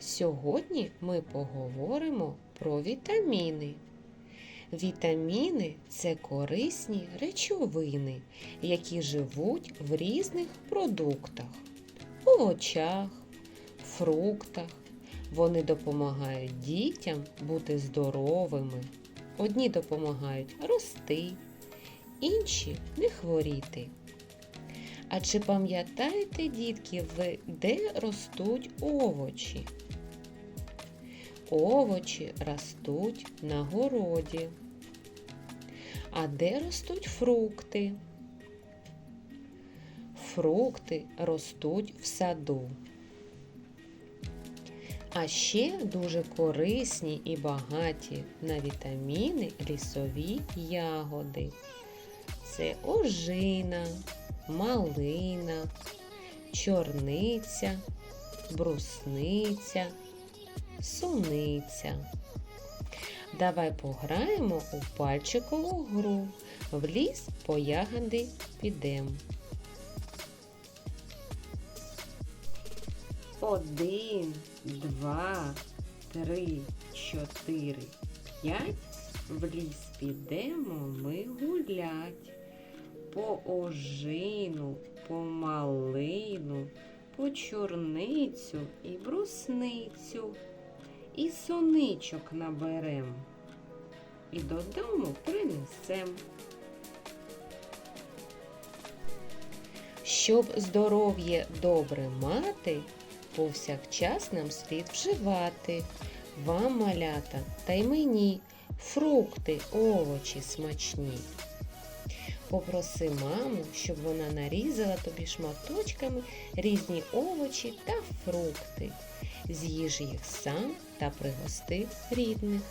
Сьогодні ми поговоримо про вітаміни. Вітаміни це корисні речовини, які живуть в різних продуктах, овочах, фруктах. Вони допомагають дітям бути здоровими. Одні допомагають рости, інші не хворіти. А чи пам'ятаєте, дітки, ви, де ростуть овочі? Овочі ростуть на городі. А де ростуть фрукти? Фрукти ростуть в саду. А ще дуже корисні і багаті на вітаміни лісові ягоди. Це ожина, малина, чорниця, брусниця, суниця. Давай пограємо у пальчикову гру. В ліс по ягоди підемо. Один, два, три, чотири, п'ять. В ліс підемо ми гулять. По ожину, по малину, по чорницю і брусницю. І соничок наберем. І додому принесем. Щоб здоров'я добре мати, повсякчас нам слід вживати. Вам, малята, та й мені фрукти, овочі смачні. Попроси маму, щоб вона нарізала тобі шматочками різні овочі та фрукти. З'їж їх сам та пригости рідних.